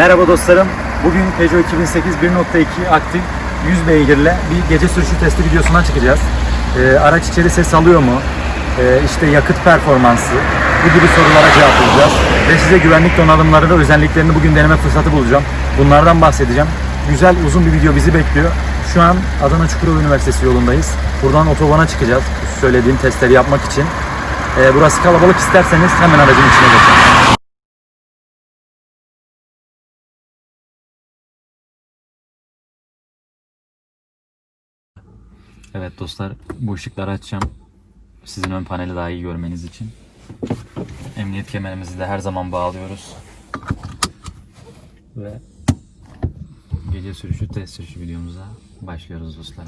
Merhaba dostlarım. Bugün Peugeot 2008 1.2 aktif 100 beygirle bir gece sürüşü testi videosundan çıkacağız. Ee, araç içeri ses alıyor mu? Ee, işte yakıt performansı, bu gibi sorulara cevaplayacağız. Ve size güvenlik donanımları ve özelliklerini bugün deneme fırsatı bulacağım. Bunlardan bahsedeceğim. Güzel uzun bir video bizi bekliyor. Şu an Adana Çukurova Üniversitesi yolundayız. Buradan otobana çıkacağız. Söylediğim testleri yapmak için. Ee, burası kalabalık isterseniz hemen aracın içine geçelim. Evet dostlar bu ışıkları açacağım. Sizin ön paneli daha iyi görmeniz için. Emniyet kemerimizi de her zaman bağlıyoruz. Ve gece sürüşü test sürüşü videomuza başlıyoruz dostlar.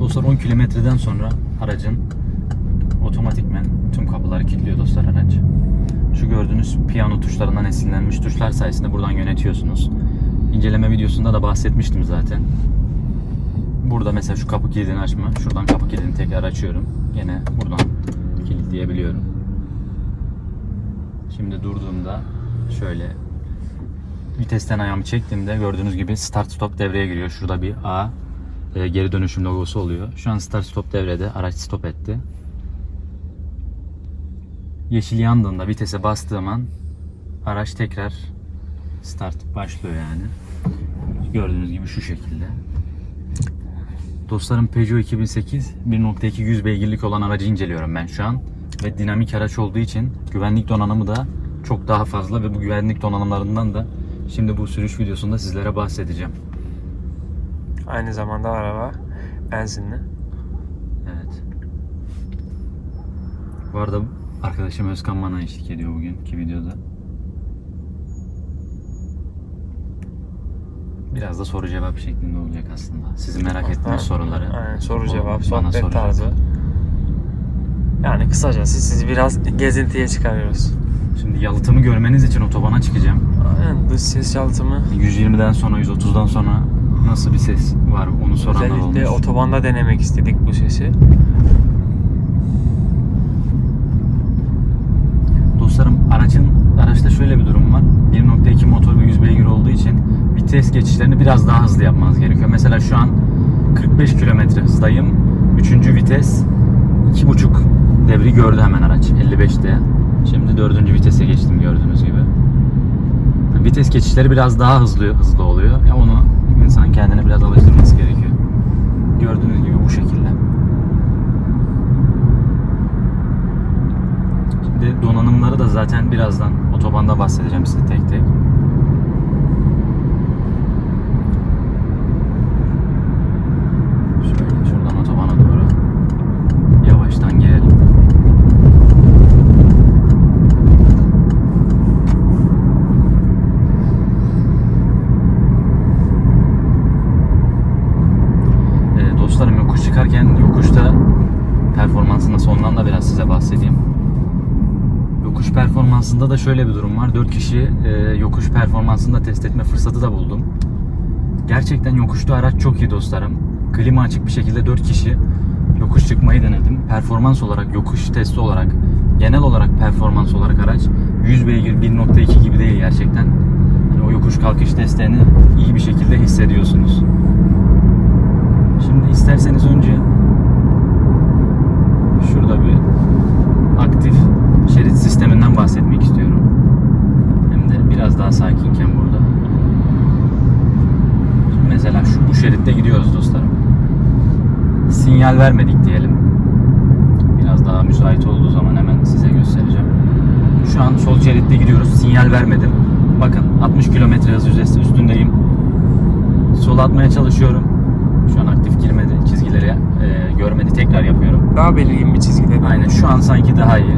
Dostlar 10 kilometreden sonra aracın otomatikmen tüm kapıları kilitliyor dostlar araç. Şu gördüğünüz piyano tuşlarından esinlenmiş tuşlar sayesinde buradan yönetiyorsunuz. İnceleme videosunda da bahsetmiştim zaten. Burada mesela şu kapı kilidini açma. Şuradan kapı kilidini tekrar açıyorum. Gene buradan kilitleyebiliyorum. Şimdi durduğumda şöyle vitesten ayağımı çektiğimde gördüğünüz gibi start stop devreye giriyor. Şurada bir A e, geri dönüşüm logosu oluyor. Şu an start stop devrede. Araç stop etti. Yeşil yandığında vitese bastığım an araç tekrar start başlıyor yani. Gördüğünüz gibi şu şekilde. Dostlarım Peugeot 2008 1.2 100 beygirlik olan aracı inceliyorum ben şu an. Ve dinamik araç olduğu için güvenlik donanımı da çok daha fazla ve bu güvenlik donanımlarından da şimdi bu sürüş videosunda sizlere bahsedeceğim. Aynı zamanda araba benzinli. Evet. Bu arada arkadaşım Özkan bana eşlik ediyor bugünkü videoda. Biraz da soru cevap şeklinde olacak aslında. Sizin merak ettiğiniz soruları. Aynen, soru cevap, bana sohbet soracak. tarzı. Yani kısacası sizi biraz gezintiye çıkarıyoruz. Şimdi yalıtımı görmeniz için otobana çıkacağım. Aynen dış ses yalıtımı 120'den sonra 130'dan sonra nasıl bir ses var onu soranlar özellikle olmuş. otobanda denemek istedik bu sesi. Dostlarım aracın araçta şöyle bir durum var. 1.2 motor ve 100 beygir olduğu için vites geçişlerini biraz daha hızlı yapmanız gerekiyor. Mesela şu an 45 kilometre hızdayım. Üçüncü vites 2.5 devri gördü hemen araç 55'te. Şimdi dördüncü vitese geçtim gördüğünüz gibi. Vites geçişleri biraz daha hızlı hızlı oluyor. Ya onu insan kendine biraz alıştırması gerekiyor. Gördüğünüz gibi bu şekilde. Şimdi donanımları da zaten birazdan otobanda bahsedeceğim size tek tek. Şöyle şuradan otobana doğru yavaştan girelim. Ee, dostlarım yokuş çıkarken yokuşta performansın nasıl ondan da biraz size bahsedeyim. Yokuş performansında da şöyle bir durum var. 4 kişi e, yokuş performansını da test etme fırsatı da buldum. Gerçekten yokuşta araç çok iyi dostlarım. Klima açık bir şekilde 4 kişi yokuş çıkmayı denedim. Performans olarak, yokuş testi olarak, genel olarak performans olarak araç 100 beygir 1.2 gibi değil gerçekten. Hani o yokuş kalkış desteğini iyi bir şekilde hissediyorsunuz. Şimdi isterseniz önce şurada bir aktif şerit sisteminden bahsetmek istiyorum. Hem de biraz daha sakinken burada. Şimdi mesela şu bu şeritte gidiyoruz dostlarım. Vermedik diyelim. Biraz daha müsait olduğu zaman hemen size göstereceğim. Şu an sol şeritte gidiyoruz. Sinyal vermedim. Bakın 60 km hız üstü- üstündeyim. Sola atmaya çalışıyorum. Şu an aktif girmedi. Çizgileri e, görmedi. Tekrar yapıyorum. Daha belirgin bir çizgide. Aynen şu an sanki daha iyi.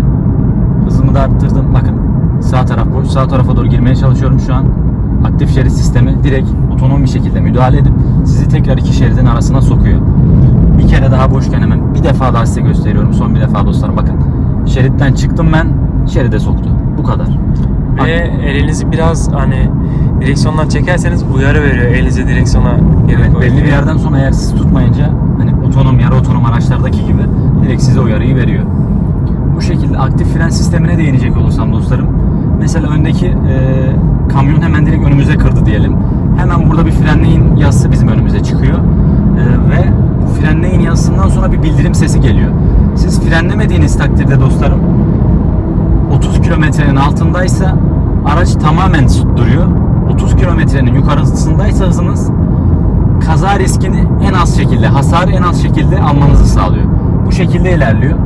Hızımı da arttırdım. Bakın sağ taraf boş. Sağ tarafa doğru girmeye çalışıyorum şu an. Aktif şerit sistemi direkt otonom bir şekilde müdahale edip sizi tekrar iki şeridin arasına sokuyor. Bir kere daha boşken hemen bir defa daha size gösteriyorum. Son bir defa dostlarım bakın. Şeritten çıktım ben şeride soktu. Bu kadar. Ve elinizi biraz hani direksiyondan çekerseniz uyarı veriyor. Elinizi direksiyona Evet, belli bir yerden sonra eğer siz tutmayınca hani otonom yarı otonom araçlardaki gibi direkt size uyarıyı veriyor. Bu şekilde aktif fren sistemine değinecek olursam dostlarım. Mesela öndeki e, kamyon hemen direkt önümüze kırdı diyelim. Hemen burada bir frenleyin yazısı bizim önümüze çıkıyor. E, ve frenleyin yazısından sonra bir bildirim sesi geliyor. Siz frenlemediğiniz takdirde dostlarım 30 kilometrenin altındaysa araç tamamen duruyor. 30 kilometrenin yukarısındaysa hızınız kaza riskini en az şekilde, hasarı en az şekilde almanızı sağlıyor. Bu şekilde ilerliyor.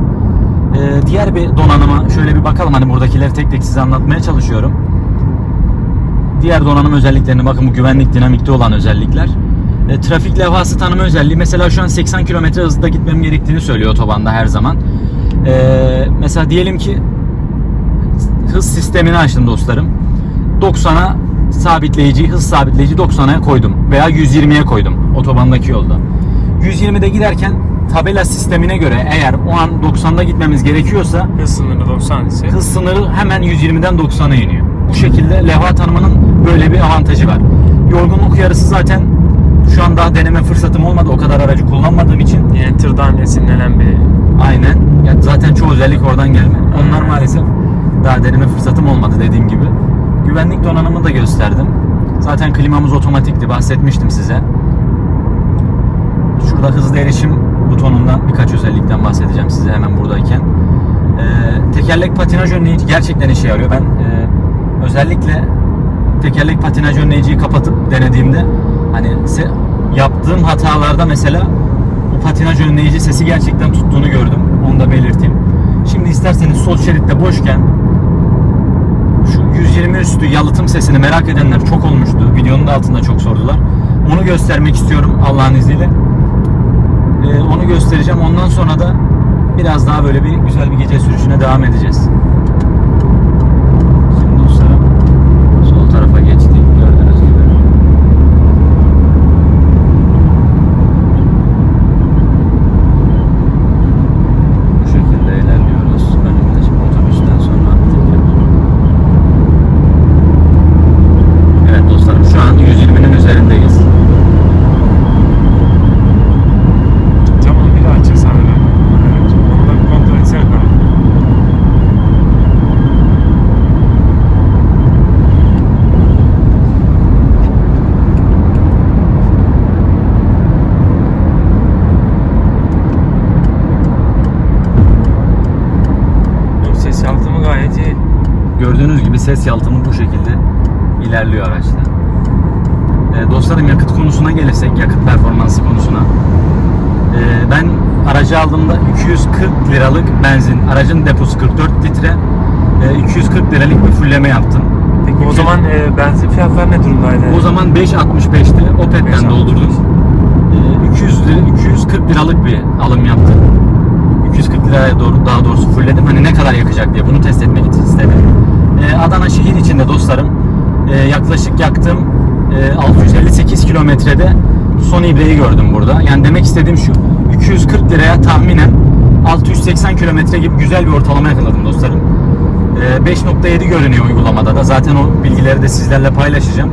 Ee, diğer bir donanıma şöyle bir bakalım. Hani buradakileri tek tek size anlatmaya çalışıyorum. Diğer donanım özelliklerine bakın bu güvenlik dinamikte olan özellikler. E, trafik levhası tanıma özelliği. Mesela şu an 80 km hızda gitmem gerektiğini söylüyor otobanda her zaman. E, mesela diyelim ki hız sistemini açtım dostlarım. 90'a sabitleyici, hız sabitleyici 90'a koydum veya 120'ye koydum otobandaki yolda. 120'de giderken tabela sistemine göre eğer o an 90'da gitmemiz gerekiyorsa Hız sınırı 90 ise. hız sınırı hemen 120'den 90'a iniyor. Bu şekilde levha tanımanın böyle bir avantajı var. Yorgunluk uyarısı zaten şu an daha deneme fırsatım olmadı. O kadar aracı kullanmadığım için Yine tırdan esinlenen bir Aynen. Ya zaten çoğu özellik oradan gelme. Onlar maalesef daha deneme fırsatım olmadı dediğim gibi. Güvenlik donanımı da gösterdim. Zaten klimamız otomatikti. Bahsetmiştim size. Şurada hızlı erişim butonundan birkaç özellikten bahsedeceğim size hemen buradayken. Ee, tekerlek patinaj önleyici gerçekten işe yarıyor. Ben e, özellikle tekerlek patinaj önleyiciyi kapatıp denediğimde hani yaptığım hatalarda mesela bu patinaj önleyici sesi gerçekten tuttuğunu gördüm. Onu da belirteyim. Şimdi isterseniz sol şeritte boşken şu 120 üstü yalıtım sesini merak edenler çok olmuştu. Videonun da altında çok sordular. Onu göstermek istiyorum Allah'ın izniyle. Ee, onu göstereceğim. Ondan sonra da biraz daha böyle bir güzel bir gece sürüşüne devam edeceğiz. Şimdi dostlarım sol tarafa geçtik gördüğünüz gibi. Bu şekilde ilerliyoruz. Önümde şimdi otobüsten sonra attık. Evet dostlarım şu an 120'nin üzerindeyiz. Camını bir daha açırsan öyle. Onu da bir kontrol etsene kanka. Yok ses yalıtımı gayet iyi. Gördüğünüz gibi ses yalıtımı bu şekilde ilerliyor araçta. Ee, dostlarım yakıt konusuna gelirsek, yakıt performansı konusuna. Ee, ben aracı aldığımda 240 liralık benzin, aracın deposu 44 litre, e, 240 liralık bir fulleme yaptım. Peki o 200 zaman e, benzin fiyatları ne durumdaydı? O zaman 5.65'ti. Opet'ten 5.65. doldurdum. Ee, 200 lira, 240 liralık bir alım yaptım. 240 liraya doğru daha doğrusu fullledim. Hani ne kadar yakacak diye bunu test etmek için istedim. Ee, Adana şehir içinde dostlarım. Ee, yaklaşık yaktım e, 658 kilometrede son ibreyi gördüm burada. Yani demek istediğim şu. 240 liraya tahminen 680 kilometre gibi güzel bir ortalama yakaladım dostlarım. Ee, 5.7 görünüyor uygulamada da. Zaten o bilgileri de sizlerle paylaşacağım.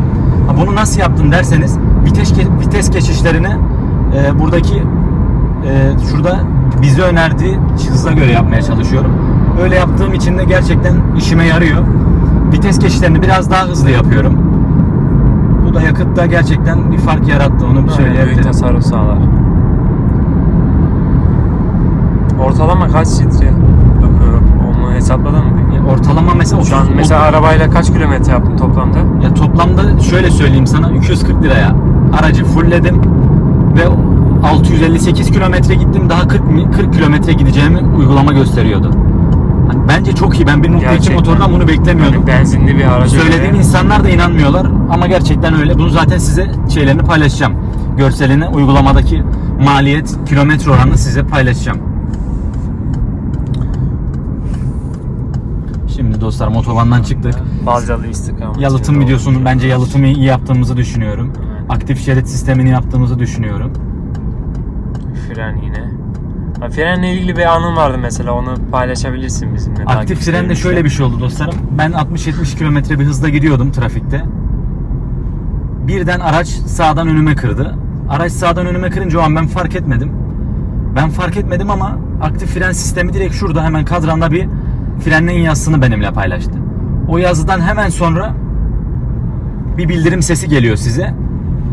Bunu nasıl yaptım derseniz vites vites geçişlerini e, buradaki e, şurada bize önerdiği hıza göre yapmaya çalışıyorum. Öyle yaptığım için de gerçekten işime yarıyor. Vites geçişlerini biraz daha hızlı yapıyorum. Bu da yakıtta gerçekten bir fark yarattı onu bir Aynen, büyük söyleyebilirim. tasarruf sağlar. Ortalama kaç litre yakıyor? Onu hesapladın mı? E, Ortalama mesela 30, Şu an mesela arabayla kaç kilometre yaptın toplamda? Ya toplamda şöyle söyleyeyim sana 240 liraya aracı fullledim ve 658 kilometre gittim daha 40 mi- 40 kilometre gideceğimi uygulama gösteriyordu. Hani bence çok iyi. Ben 1.2 Gerçekten. motordan bunu beklemiyordum. Yani benzinli bir araca Söylediğim göre- insanlar da inanmıyorlar ama gerçekten öyle. Bunu zaten size şeylerini paylaşacağım. Görselini uygulamadaki maliyet kilometre oranını size paylaşacağım. Şimdi dostlar otobandan çıktık. Balcalı istikamet. Yalıtım Yolu. videosunu bence yalıtımı iyi yaptığımızı düşünüyorum. Aktif şerit sistemini yaptığımızı düşünüyorum. Fren yine. Ha, frenle ilgili bir anın vardı mesela onu paylaşabilirsin bizimle. Aktif frende şöyle bir şey oldu dostlarım. Ben 60-70 kilometre bir hızda gidiyordum trafikte. birden araç sağdan önüme kırdı. Araç sağdan önüme kırınca o an ben fark etmedim. Ben fark etmedim ama aktif fren sistemi direkt şurada hemen kadranda bir frenleyin yazısını benimle paylaştı. O yazıdan hemen sonra bir bildirim sesi geliyor size.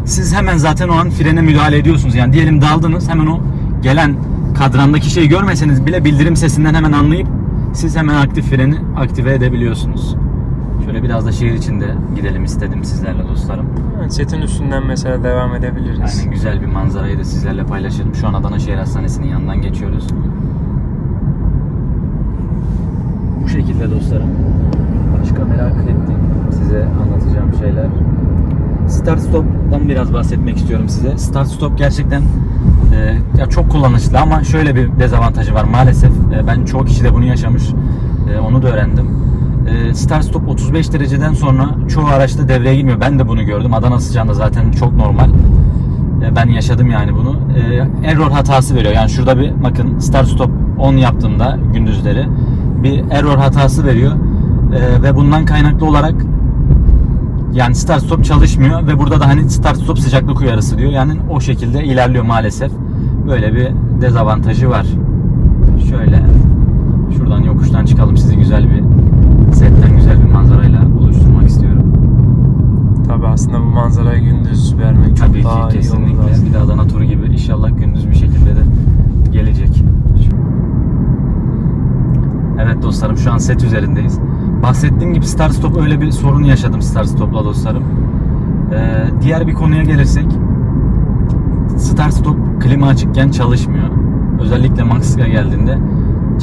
Siz hemen zaten o an frene müdahale ediyorsunuz. Yani diyelim daldınız hemen o gelen kadrandaki şeyi görmeseniz bile bildirim sesinden hemen anlayıp siz hemen aktif freni aktive edebiliyorsunuz. Şöyle biraz da şehir içinde gidelim istedim sizlerle dostlarım. Yani Setin üstünden mesela devam edebiliriz. Aynen güzel bir manzarayı da sizlerle paylaşırım. Şu an Adana Şehir Hastanesi'nin yanından geçiyoruz. Bu şekilde dostlarım. Başka merak ettiğim size anlatacağım şeyler. Start Stop'tan biraz bahsetmek istiyorum size. Start Stop gerçekten e, ya çok kullanışlı ama şöyle bir dezavantajı var maalesef. E, ben çoğu kişi de bunu yaşamış. E, onu da öğrendim. E, Start Stop 35 dereceden sonra çoğu araçta devreye girmiyor. Ben de bunu gördüm. Adana sıcağında zaten çok normal. E, Ben yaşadım yani bunu. E, error hatası veriyor. Yani şurada bir bakın start stop 10 yaptığımda gündüzleri bir error hatası veriyor. E, ve bundan kaynaklı olarak yani start stop çalışmıyor ve burada da hani start stop sıcaklık uyarısı diyor. Yani o şekilde ilerliyor maalesef. Böyle bir dezavantajı var. Şöyle şuradan yokuştan çıkalım sizi güzel bir setten güzel bir manzarayla buluşturmak istiyorum. Tabi aslında bu manzarayı gündüz vermek çok Tabii daha ki iyi olur kesinlikle. aslında. Bir de Adana turu gibi inşallah gündüz bir şekilde de gelecek. Evet dostlarım şu an set üzerindeyiz. Bahsettiğim gibi start stop öyle bir sorun yaşadım start stopla dostlarım. Ee, diğer bir konuya gelirsek start stop klima açıkken çalışmıyor. Özellikle Max'a geldiğinde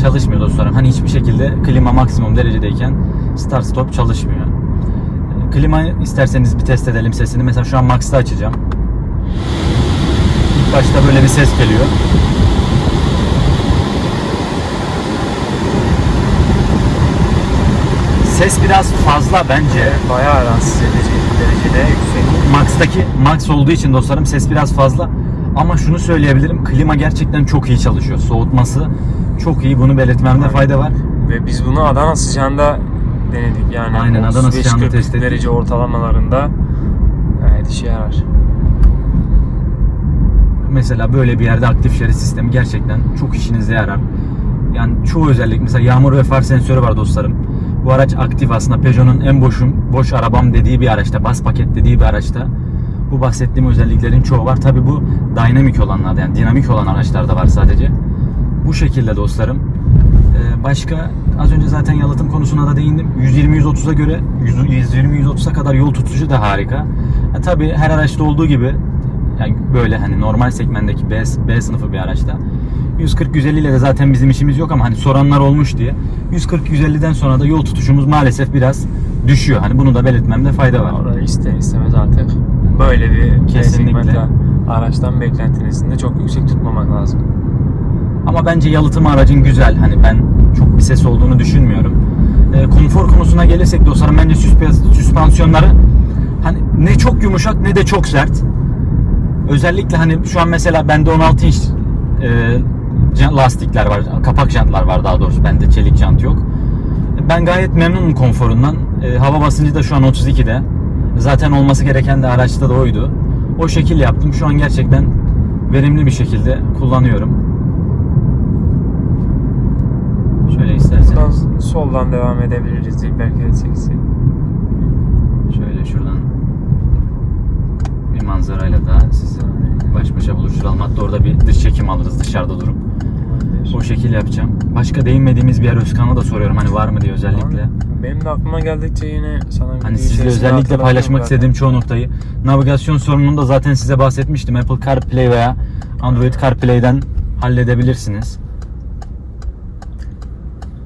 çalışmıyor dostlarım. Hani hiçbir şekilde klima maksimum derecedeyken start stop çalışmıyor. Ee, Klima isterseniz bir test edelim sesini. Mesela şu an Max'ta açacağım. İlk başta böyle bir ses geliyor. Ses biraz fazla bence. Bayağı rahatsız edici derecede yüksek. Max'taki Max olduğu için dostlarım ses biraz fazla. Ama şunu söyleyebilirim. Klima gerçekten çok iyi çalışıyor. Soğutması çok iyi. Bunu belirtmemde Aynen. fayda var. Ve biz bunu Adana sıcağında denedik yani. Aynen, Adana 35-40 sıcağında test ettik. derece ortalamalarında gayet işe yarar. Mesela böyle bir yerde aktif şerit sistemi gerçekten çok işinize yarar. Yani çoğu özellik mesela yağmur ve far sensörü var dostlarım. Bu araç aktif aslında Peugeot'un en boşum, boş arabam dediği bir araçta, bas paket dediği bir araçta. Bu bahsettiğim özelliklerin çoğu var. Tabi bu dynamic olanlarda yani dinamik olan araçlarda var sadece. Bu şekilde dostlarım. Ee, başka az önce zaten yalıtım konusuna da değindim. 120-130'a göre 120-130'a kadar yol tutucu da harika. E, tabii her araçta olduğu gibi yani böyle hani normal segmentteki B, B sınıfı bir araçta 140-150 ile de zaten bizim işimiz yok ama hani soranlar olmuş diye 140-150'den sonra da yol tutuşumuz maalesef biraz düşüyor. Hani bunu da belirtmemde fayda var. Orada ister istemez artık böyle bir Kesinlikle. araçtan beklentinizin de çok yüksek tutmamak lazım. Ama bence yalıtım aracın güzel. Hani ben çok bir ses olduğunu düşünmüyorum. E, konfor konusuna gelirsek dostlarım bence süspansiyonları hani ne çok yumuşak ne de çok sert özellikle hani şu an mesela bende 16 inç e, lastikler var. Kapak jantlar var daha doğrusu. Bende çelik jant yok. Ben gayet memnunum konforundan. E, hava basıncı da şu an 32'de. Zaten olması gereken de araçta da oydu. O şekil yaptım. Şu an gerçekten verimli bir şekilde kullanıyorum. Şöyle isterseniz. Buradan soldan devam edebiliriz Dilberk 58'i. Hatta orada bir dış çekim alırız dışarıda durup. O şekil yapacağım. Başka değinmediğimiz bir yer Özkan'a da soruyorum hani var mı diye özellikle. Benim de aklıma geldikçe yine sana Hani video sizle özellikle paylaşmak zaten. istediğim çoğu noktayı. Navigasyon sorununu da zaten size bahsetmiştim. Apple CarPlay veya Android CarPlay'den halledebilirsiniz.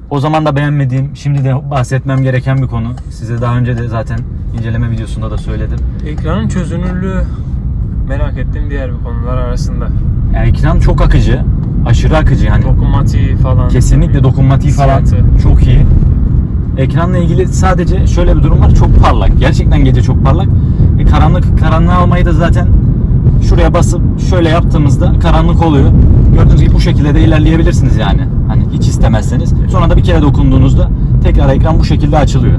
O zaman da beğenmediğim, şimdi de bahsetmem gereken bir konu. Size daha önce de zaten inceleme videosunda da söyledim. Ekranın çözünürlüğü merak ettiğim diğer bir konular arasında. Yani ekran çok akıcı, aşırı akıcı yani. Dokunmatiği falan. Kesinlikle dokunmatiği falan Hissiyatı. çok iyi. Ekranla ilgili sadece şöyle bir durum var. Çok parlak. Gerçekten gece çok parlak. E, karanlık karanlığı almayı da zaten şuraya basıp şöyle yaptığımızda karanlık oluyor. Gördüğünüz gibi bu şekilde de ilerleyebilirsiniz yani. Hani hiç istemezseniz. Sonra da bir kere dokunduğunuzda tekrar ekran bu şekilde açılıyor.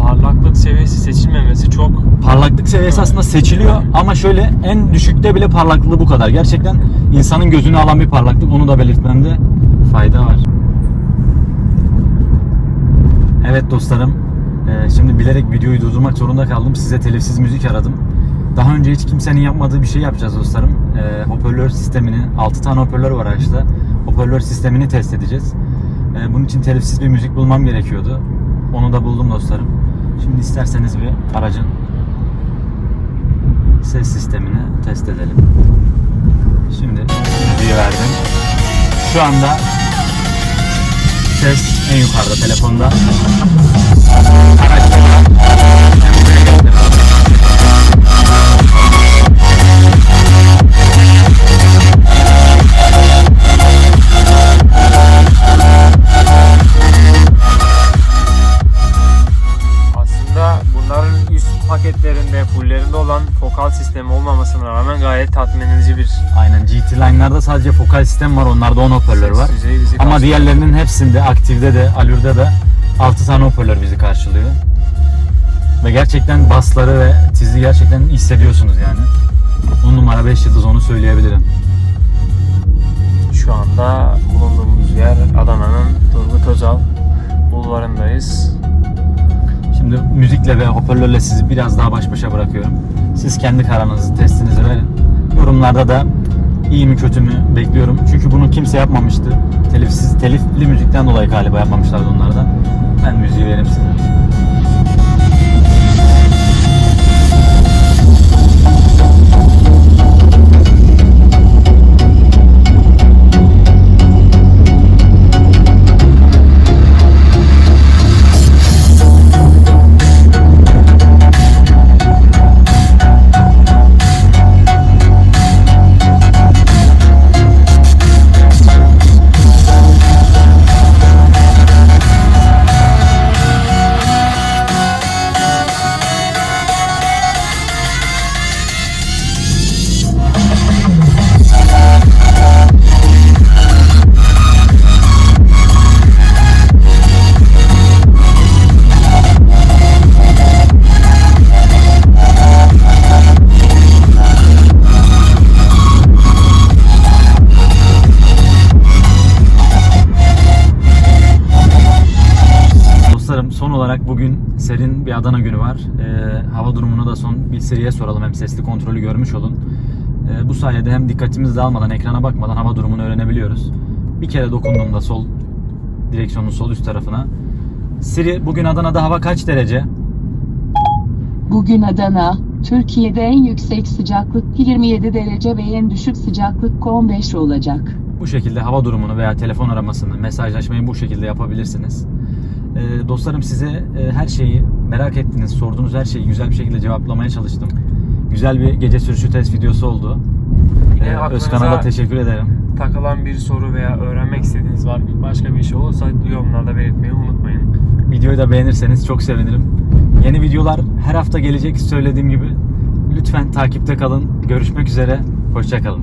Parlaklık seviyesi seçilmemesi çok Parlaklık seviyesi aslında seçiliyor ama şöyle en düşükte bile parlaklığı bu kadar. Gerçekten insanın gözünü alan bir parlaklık. Onu da belirtmemde fayda var. Evet dostlarım. e, Şimdi bilerek videoyu durdurmak zorunda kaldım. Size telifsiz müzik aradım. Daha önce hiç kimsenin yapmadığı bir şey yapacağız dostlarım. E, hoparlör sistemini, 6 tane hoparlör var araçta. Hoparlör sistemini test edeceğiz. E, bunun için telifsiz bir müzik bulmam gerekiyordu. Onu da buldum dostlarım. Şimdi isterseniz bir aracın ses sistemini test edelim. Şimdi müziği verdim. Şu anda ses en yukarıda telefonda. Araçta sadece fokal sistem var. Onlarda 10 hoparlör var. Ama diğerlerinin hepsinde, aktifde de, alürde de 6 tane hoparlör bizi karşılıyor. Ve gerçekten basları ve tizi gerçekten hissediyorsunuz yani. 10 numara 5 yıldız onu söyleyebilirim. Şu anda bulunduğumuz yer Adana'nın Turgut Özal bulvarındayız. Şimdi müzikle ve hoparlörle sizi biraz daha baş başa bırakıyorum. Siz kendi kararınızı, testinizi verin. Yorumlarda da iyi mi kötü mü bekliyorum. Çünkü bunu kimse yapmamıştı. Telifsiz, telifli müzikten dolayı galiba yapmamışlardı onlar da. Ben müziği vereyim size. Serin bir Adana günü var. Ee, hava durumunu da son bir seriye soralım. Hem sesli kontrolü görmüş olun. Ee, bu sayede hem dikkatimizi dağılmadan, ekrana bakmadan hava durumunu öğrenebiliyoruz. Bir kere dokunduğumda sol direksiyonun sol üst tarafına. Siri bugün Adana'da hava kaç derece? Bugün Adana, Türkiye'de en yüksek sıcaklık 27 derece ve en düşük sıcaklık 15 olacak. Bu şekilde hava durumunu veya telefon aramasını, mesajlaşmayı bu şekilde yapabilirsiniz. Ee, dostlarım size e, her şeyi merak ettiğiniz, sorduğunuz her şeyi güzel bir şekilde cevaplamaya çalıştım. Güzel bir gece sürüşü test videosu oldu. Yine Ee, Özkan'a da teşekkür ederim. takılan bir soru veya öğrenmek istediğiniz var başka bir şey olursa yorumlarda belirtmeyi unutmayın. Videoyu da beğenirseniz çok sevinirim. Yeni videolar her hafta gelecek söylediğim gibi. Lütfen takipte kalın. Görüşmek üzere. Hoşçakalın.